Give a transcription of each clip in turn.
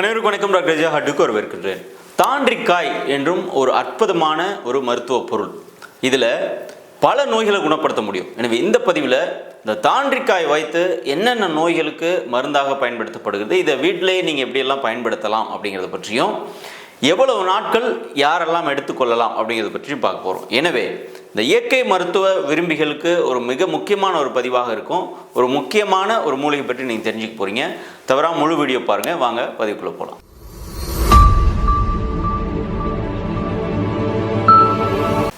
அனைவருக்கும் வணக்கம் டாக்டர் ஜெயா ஹட்டுக்கு வரவேற்கின்றேன். தாண்டிக்காய் என்றும் ஒரு அற்புதமான ஒரு மருத்துவ பொருள். இதில் பல நோய்களை குணப்படுத்த முடியும். எனவே இந்த பதிவில் இந்த தாண்டிக்காய் வைத்து என்னென்ன நோய்களுக்கு மருந்தாக பயன்படுத்தப்படுகிறது இதை வீட்டிலேயே நீங்கள் எப்படியெல்லாம் பயன்படுத்தலாம் அப்படிங்கிறத பற்றியும் எவ்வளவு நாட்கள் யாரெல்லாம் எடுத்துக்கொள்ளலாம் அப்படிங்கிறத பற்றியும் பார்க்க போகிறோம் எனவே இந்த இயற்கை மருத்துவ விரும்பிகளுக்கு ஒரு மிக முக்கியமான ஒரு பதிவாக இருக்கும். ஒரு முக்கியமான ஒரு மூலிகை பற்றி நீங்கள் தெரிஞ்சுக்க போகிறீங்க தவறாக முழு வீடியோ பாருங்கள் வாங்க பதிவுக்குள்ளே போகலாம்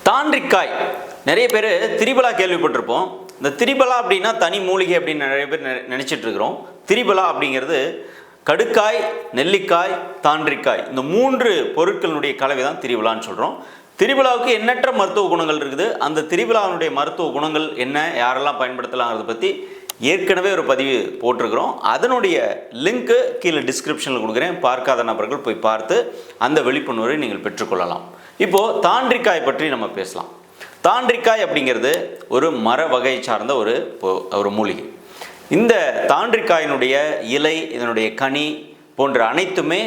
தாண்டிக்காய். நிறைய பேர் திரிபலா கேள்விப்பட்டிருப்போம். இந்த திரிபலா அப்படின்னா தனி மூலிகை அப்படின்னு நிறைய பேர் நினை- நினைச்சிட்டு இருக்கிறோம் திரிபலா அப்படிங்கிறது கடுக்காய் நெல்லிக்காய் தாண்டிக்காய். இந்த மூன்று பொருட்களினுடைய கலவை தான் திரிபலான்னு சொல்கிறோம் திரிபலாவுக்கு எண்ணற்ற மருத்துவ குணங்கள் இருக்குது. அந்த திரிபலாவினுடைய மருத்துவ குணங்கள் என்ன? யாரெல்லாம் பயன்படுத்தலாங்கிறத பற்றி ஏற்கனவே ஒரு பதிவு போட்டிருக்கிறோம். அதனுடைய லிங்க்கு கீழே டிஸ்கிரிப்ஷனில் கொடுக்குறேன். பார்க்காத நபர்கள் போய் பார்த்து அந்த விழிப்புணர்வை நீங்கள் பெற்றுக்கொள்ளலாம். இப்போது தாண்டிக்காய் பற்றி நம்ம பேசலாம். தாண்டிக்காய் அப்படிங்கிறது ஒரு மர வகை சார்ந்த ஒரு ஒரு மூலிகை. இந்த தாண்டிக்காயினுடைய இலை இதனுடைய கனி போன்ற அனைத்துமே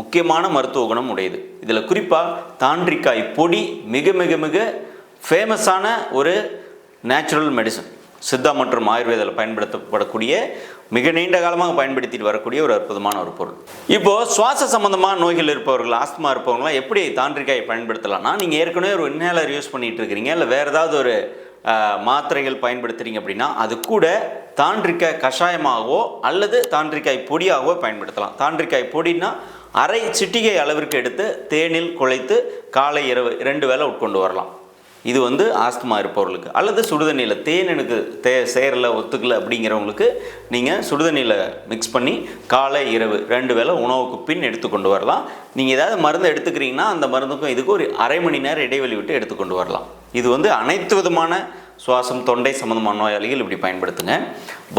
முக்கியமான மருத்துவ குணம் உடையது. இதில் குறிப்பாக தாண்டிக்காய் பொடி மிக மிக மிக ஃபேமஸான ஒரு நேச்சுரல் மெடிசன் சித்தா மற்றும் ஆயுர்வேதில் பயன்படுத்தப்படக்கூடிய மிக நீண்ட காலமாக பயன்படுத்திட்டு வரக்கூடிய ஒரு அற்புதமான ஒரு பொருள். இப்போது சுவாச சம்பந்தமாக நோய்கள் இருப்பவர்கள் ஆஸ்துமா இருப்பவங்களாம் எப்படி தாண்டிக்காயை பயன்படுத்தலாம்னா நீங்கள் ஏற்கனவே ஒரு இன்ஹேலர் யூஸ் பண்ணிட்டு இருக்கிறீங்க இல்லை வேறு ஏதாவது ஒரு மாத்திரைகள் பயன்படுத்துறீங்க அப்படின்னா அது கூட தாண்டிக்காய் கஷாயமாகவோ அல்லது தாண்டிக்காய் பொடியாகவோ பயன்படுத்தலாம். தாண்டிக்காய் பொடின்னா அரை சிட்டிகை அளவிற்கு எடுத்து தேனில் குழைத்து காலை இரவு ரெண்டு வேளை உட்கொண்டு வரலாம். இது வந்து ஆஸ்துமா இருப்பவர்களுக்கு. அல்லது சுடுதண்ணியில் தேன் எனக்கு தே சேரல ஒத்துக்கல அப்படிங்கிறவங்களுக்கு நீங்கள் சுடுதண்ணியில் மிக்ஸ் பண்ணி காலை இரவு ரெண்டு வேளை உணவுக்கு பின் எடுத்துக்கொண்டு வரலாம். நீங்கள் ஏதாவது மருந்து எடுத்துக்கிறீங்கன்னா அந்த மருந்துக்கும் இதுக்கும் ஒரு அரை மணி நேரம் இடைவெளி விட்டு எடுத்துக்கொண்டு வரலாம். இது வந்து அனைத்து விதமான சுவாசம் தொண்டை சம்மந்தமான நோயாளிகள் இப்படி பயன்படுத்துங்க.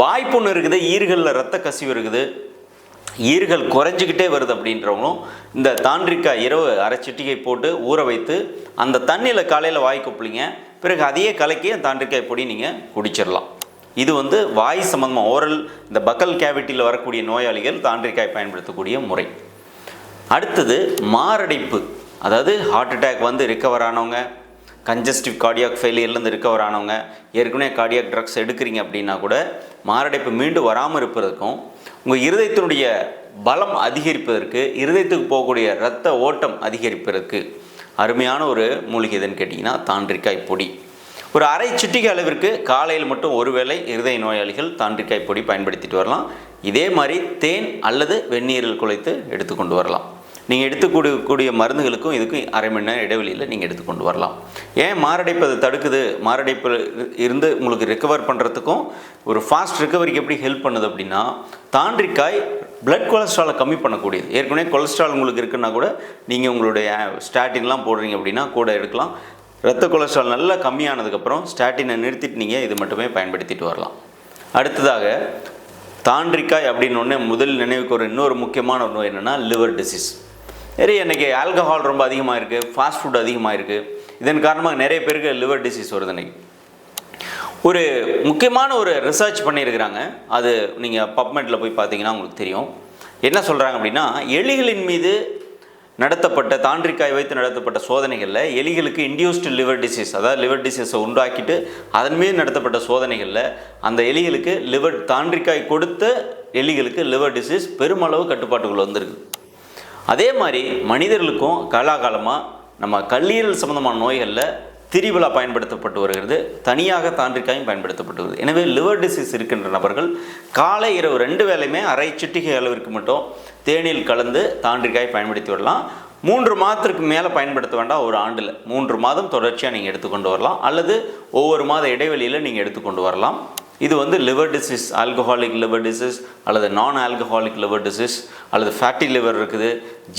வாய்ப்புண்ணு இருக்குது ஈறுகளில் ரத்த கசிவு இருக்குது ஈறுகள் குறைஞ்சிக்கிட்டே வருது அப்படின்றவங்களும் இந்த தாண்டிக்காய் இரவு அரை சிட்டிகை போட்டு ஊற வைத்து அந்த தண்ணியில் காலையில் வாய் கொப்பளிங்க. பிறகு அதையே கலக்கி அந்த தாண்டிக்காய் பொடி நீங்கள் குடிச்சிடலாம். இது வந்து வாய் சம்மந்தமாக ஓரல் இந்த பக்கல் கேவிட்டியில் வரக்கூடிய நோயாளிகள் தாண்டிக்காய் பயன்படுத்தக்கூடிய முறை. அடுத்தது மாரடைப்பு. அதாவது ஹார்ட் அட்டாக் வந்து ரிக்கவர் ஆனவங்க கஞ்சஸ்டிவ் கார்டியாக் ஃபெயிலியர்லேருந்து ரிக்கவர் ஆனவங்க ஏற்கனவே கார்டியாக் ட்ரக்ஸ் எடுக்கிறீங்க அப்படின்னா கூட மாரடைப்பு மீண்டும் வராமல் இருப்பதற்கும் உங்கள் இருதயத்தினுடைய பலம் அதிகரிப்பதற்கு இருதயத்துக்கு போகக்கூடிய இரத்த ஓட்டம் அதிகரிப்பதற்கு அருமையான ஒரு மூலிகை எதுன்னு கேட்டிங்கன்னா தாண்டிக்காய் பொடி. ஒரு அரை சிட்டிகை அளவிற்கு காலையில் மட்டும் ஒருவேளை இருதய நோயாளிகள் தாண்டிக்காய் பொடி பயன்படுத்திட்டு வரலாம். இதே மாதிரி தேன் அல்லது வெந்நீரில் குழைத்து எடுத்துக்கொண்டு வரலாம். நீங்கள் எடுத்துக்கூடிய மருந்துகளுக்கும் இதுக்கும் அரை மணி நேரம் இடைவெளியில் நீங்கள் எடுத்துக்கொண்டு வரலாம். ஏன் மாரடைப்பு அது தடுக்குது? மாரடைப்பு இருந்து உங்களுக்கு ரெக்கவர் பண்ணுறதுக்கும் ஒரு ஃபாஸ்ட் ரெக்கவரிக்கு எப்படி ஹெல்ப் பண்ணுது அப்படின்னா தாண்டிக்காய் பிளட் கொலஸ்ட்ராலை கம்மி பண்ணக்கூடியது. ஏற்கனவே கொலஸ்ட்ரால் உங்களுக்கு இருக்குன்னா கூட நீங்கள் உங்களுடைய ஸ்டாட்டின்லாம் போடுறீங்க அப்படின்னா கூட எடுக்கலாம். ரத்த கொலஸ்ட்ரால் நல்லா கம்மியானதுக்கப்புறம் ஸ்டாட்டினை நிறுத்திட்டு நீங்கள் இது மட்டுமே பயன்படுத்திட்டு வரலாம். அடுத்ததாக தாண்டிக்காய் அப்படின்னு ஒன்று முதல் நினைவுக்கு ஒரு இன்னொரு முக்கியமான நோய் என்னென்னா லிவர் டிசீஸ் நிறைய இன்றைக்கி ஆல்கஹால் ரொம்ப அதிகமாக இருக்குது ஃபாஸ்ட் ஃபுட் அதிகமாக இருக்குது இதன் காரணமாக நிறைய பேருக்கு லிவர் டிசீஸ் வருது இன்னைக்கு. ஒரு முக்கியமான ஒரு ரிசர்ச் பண்ணியிருக்கிறாங்க. அது நீங்கள் பப்மெட்டில் போய் பார்த்தீங்கன்னா உங்களுக்கு தெரியும். என்ன சொல்கிறாங்க அப்படின்னா எலிகளின் மீது நடத்தப்பட்ட தாண்டிக்காய் வைத்து நடத்தப்பட்ட சோதனைகளில் எலிகளுக்கு இண்டியூஸ்டு லிவர் டிசீஸ் அதாவது லிவர் டிசீஸை உண்டாக்கிட்டு அதன் மீது நடத்தப்பட்ட சோதனைகளில் அந்த எலிகளுக்கு லிவர் தாண்டிக்காய் கொடுத்த எலிகளுக்கு லிவர் டிசீஸ் பெருமளவு கட்டுப்பாட்டுக்குள்ள வந்திருக்கு. அதே மாதிரி மனிதர்களுக்கும் காலாகாலமாக நம்ம கல்லீரல் சம்பந்தமான நோய்களில் திரிவிழா பயன்படுத்தப்பட்டு வருகிறது. தனியாக தாண்டிக்காயும் பயன்படுத்தப்பட்டு வருது எனவே லிவர் டிசீஸ் இருக்கின்ற நபர்கள் காலை இரவு ரெண்டு வேளையுமே அரை சிட்டிகை அளவிற்கு மட்டும் தேனில் கலந்து தாண்டிக்காய் பயன்படுத்தி வரலாம். மூன்று மாதத்திற்கு மேலே பயன்படுத்த வேண்டாம் ஒரு ஆண்டில். மூன்று மாதம் தொடர்ச்சியாக நீங்கள் எடுத்துக்கொண்டு வரலாம். அல்லது ஒவ்வொரு மாத இடைவெளியில் நீங்கள் எடுத்துக்கொண்டு வரலாம். இது வந்து liver disease alcoholic liver disease அல்லது நான் ஆல்கஹாலிக் லிவர் டிசீஸ் அல்லது ஃபேட்டி லிவர் இருக்குது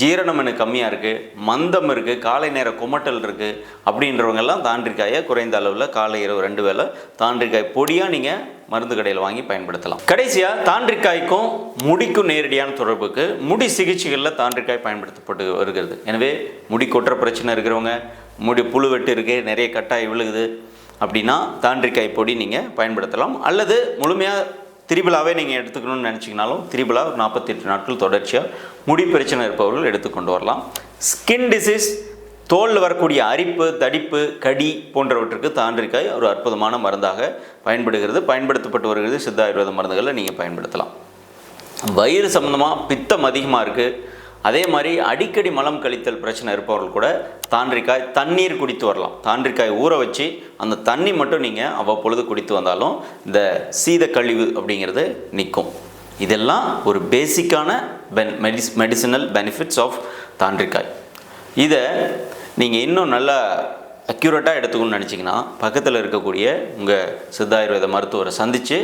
ஜீரணம் எனக்கு கம்மியாக இருக்குது மந்தம் இருக்குது காலை நேர குமட்டல் இருக்குது அப்படின்றவங்கெல்லாம் தாண்டிக்காயை குறைந்த அளவில் காலை இரவு ரெண்டு வேளை தாண்டிக்காய் பொடியாக நீங்கள் மருந்து கடையில் வாங்கி பயன்படுத்தலாம். கடைசியாக தாண்டிக்காய்க்கும் முடிக்கும் நேரடியான தொடர்புக்கு முடி சிகிச்சைகளில் தாண்டிக்காய் பயன்படுத்தப்பட்டு வருகிறது. எனவே முடி கொட்டுற பிரச்சனை இருக்கிறவங்க முடி புழு வெட்டு இருக்குது நிறைய கட்டாய் விழுகுது அப்படின்னா தாண்டிக்காய் பொடி நீங்கள் பயன்படுத்தலாம். அல்லது முழுமையாக திரிபலாவே நீங்கள் எடுத்துக்கணும்னு நினச்சிங்கனாலும் திரிபலா ஒரு நாற்பத்தெட்டு நாட்கள் தொடர்ச்சியாக முடி பிரச்சனை இருப்பவர்கள் எடுத்துக்கொண்டு வரலாம். ஸ்கின் டிசீஸ் தோலில் வரக்கூடிய அரிப்பு தடிப்பு கடி போன்றவற்றுக்கு தாண்டிக்காய் ஒரு அற்புதமான மருந்தாக பயன்படுகிறது. பயன்படுத்தப்பட்டு வருகிறது சித்த ஆயுர்வேத மருந்துகளை நீங்கள் பயன்படுத்தலாம். வயிறு சம்மந்தமாக பித்தம் அதிகமாக இருக்குது அதே மாதிரி அடிக்கடி மலம் கழித்தல் பிரச்சனை இருப்பவர்கள் கூட தாண்டிக்காய் தண்ணீர் குடித்து வரலாம். தாண்டிக்காய் ஊற வச்சு அந்த தண்ணி மட்டும் நீங்கள் அவ்வப்பொழுது குடித்து வந்தாலும் இந்த சீத கழிவு அப்படிங்கிறது நிற்கும். இதெல்லாம் ஒரு பேசிக்கான பென் மெடிஸ் மெடிசினல் பெனிஃபிட்ஸ் ஆஃப் தாண்டிக்காய் இதை நீங்கள் இன்னும் நல்லா அக்யூரேட்டாக எடுத்துக்கணும்னு நினச்சிங்கன்னா பக்கத்தில் இருக்கக்கூடிய உங்கள் சித்தாயுர்வேத மருத்துவரை சந்தித்து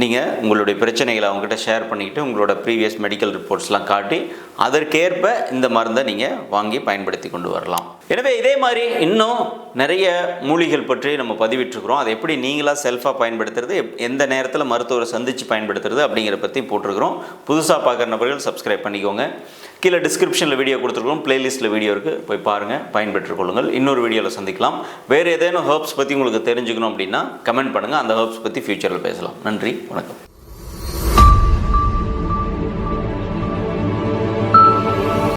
நீங்கள் உங்களுடைய பிரச்சனைகளை அவங்ககிட்ட ஷேர் பண்ணிக்கிட்டு உங்களோட ப்ரீவியஸ் மெடிக்கல் ரிப்போர்ட்ஸ்லாம் காட்டி அதற்கேற்ப இந்த மருந்தை நீங்கள் வாங்கி பயன்படுத்தி கொண்டு வரலாம். எனவே இதே மாதிரி இன்னும் நிறைய மூலிகள் பற்றி நம்ம பதிவிட்டுருக்குறோம். அதை எப்படி நீங்களாக செல்ஃபாக பயன்படுத்துறது எந்த நேரத்தில் மருத்துவரை சந்தித்து பயன்படுத்துறது அப்படிங்கிறத பற்றி போட்டிருக்கிறோம். புதுசாக பார்க்குற நபர்கள் சப்ஸ்கிரைப் பண்ணிக்கோங்க. கீழே டிஸ்கிரிப்ஷனில் வீடியோ கொடுத்துருக்கோம். பிளேலிஸ்ட்டில் வீடியோ இருக்குது போய் பாருங்கள் பயன்பெற்றுக் கொள்ளுங்கள். இன்னொரு வீடியோவில் சந்திக்கலாம். வேறு ஏதேனும் ஹர்ப்ஸ் பற்றி உங்களுக்கு தெரிஞ்சுக்கணும் அப்படின்னா கமெண்ட் பண்ணுங்கள் அந்த ஹர்ப்ஸ் பற்றி ஃபியூச்சரில் பேசலாம். நன்றி. வணக்கம்.